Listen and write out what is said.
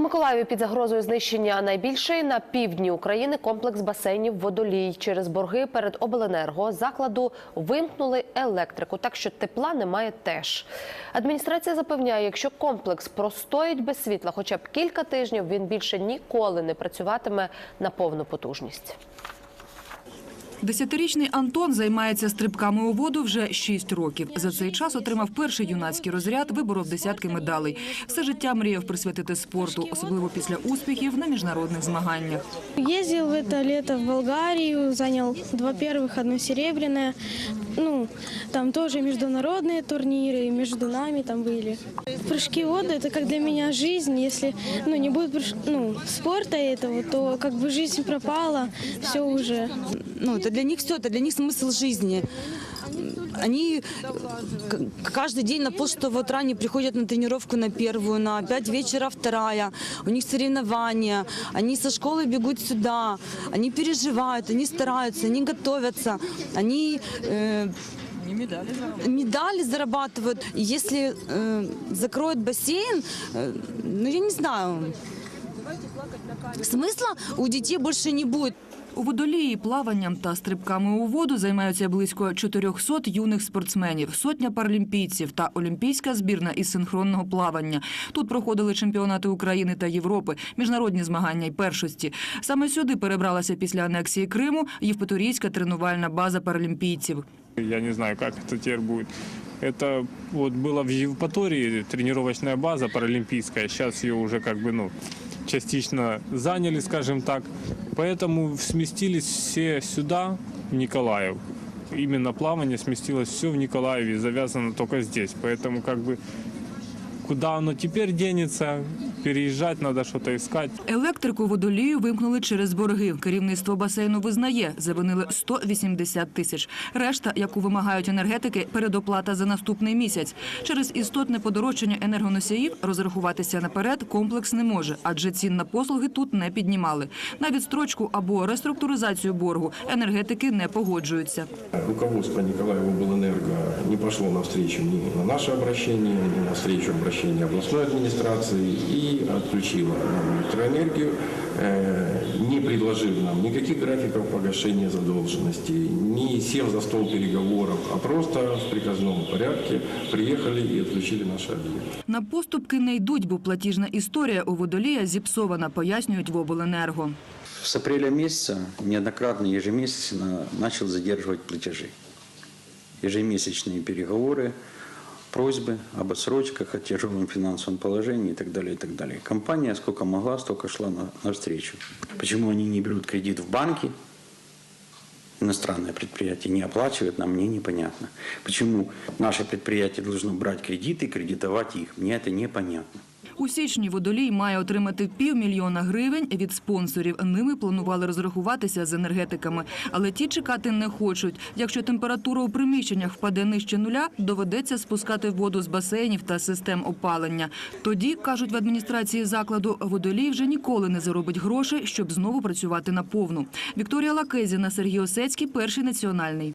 У Миколаєві під загрозою знищення найбільший на півдні України комплекс басейнів водолій. Через борги перед обленерго закладу вимкнули електрику, так що тепла немає теж. Адміністрація запевняє, якщо комплекс простоїть без світла хоча б кілька тижнів, він більше ніколи не працюватиме на повну потужність. Десятирічний Антон займається стрибками у воду вже шість років. За цей час отримав перший юнацький розряд, виборов десятки медалей. Все життя мріяв присвятити спорту, особливо після успіхів на міжнародних змаганнях. Їздив это лето в Болгарію, зайняв два перших, одне серебряное. Ну, там тоже международные турниры, и между нами там были. Прыжки в воду – это как для меня жизнь. Если ну, не будет прыж- ну, спорта этого, то как бы жизнь пропала, все уже. ну, это для них все, это для них смысл жизни. Они к- каждый день на полшестого утра они приходят на тренировку на первую, на пять вечера вторая. У них соревнования. Они со школы бегут сюда. Они переживают, они стараются, они готовятся. Они э, медали зарабатывают. И Если э, закроют бассейн, э, ну я не знаю, смысла у детей больше не будет. У водолії плаванням та стрибками у воду займаються близько 400 юних спортсменів, сотня паралімпійців та олімпійська збірна із синхронного плавання. Тут проходили чемпіонати України та Європи, міжнародні змагання й першості. Саме сюди перебралася після анексії Криму Євпаторійська тренувальна база паралімпійців. Я не знаю, как это теперь будет. Это вот было в Евпатории тренировочная база паралимпийская. Сейчас ее уже как бы, ну, частично заняли, скажем так. Поэтому сместились все сюда, в Николаев. Именно плавание сместилось все в Николаеве, завязано только здесь. Поэтому как бы куда оно теперь денется, переезжать надо что-то. Електрику водолію вимкнули через борги. Керівництво басейну визнає, завинили 180 тисяч. Решта, яку вимагають енергетики, передоплата за наступний місяць. Через істотне подорожчання енергоносіїв розрахуватися наперед комплекс не може, адже цін на послуги тут не піднімали. На відстрочку або реструктуризацію боргу енергетики не погоджуються. Руководство Николаева-Белэнерго не пошло навстречу ни на наше обращение, ни навстречу обращения областной администрации и отключило нам электроэнергию, э, не предложив нам никаких графиков погашения задолженности, не сев за стол переговоров, а просто в приказном порядке приехали и отключили наши объекты. На поступки не йдуть, бо платіжна історія у водолія зіпсована, пояснюють в обленерго. С апреля месяца неоднократно ежемесячно начал задерживать платежи. Ежемесячные переговоры, просьбы об отсрочках, о тяжелом финансовом положении и так далее, и так далее. Компания сколько могла, столько шла на, навстречу. Почему они не берут кредит в банке, иностранное предприятие не оплачивает, нам мне непонятно. Почему наше предприятие должно брать кредиты и кредитовать их, мне это непонятно. У січні водолій має отримати півмільйона гривень від спонсорів. Ними планували розрахуватися з енергетиками, але ті чекати не хочуть. Якщо температура у приміщеннях впаде нижче нуля, доведеться спускати воду з басейнів та систем опалення. Тоді кажуть в адміністрації закладу, водолій вже ніколи не заробить грошей, щоб знову працювати наповну. Вікторія Лакезіна, Сергій Осецький, перший національний.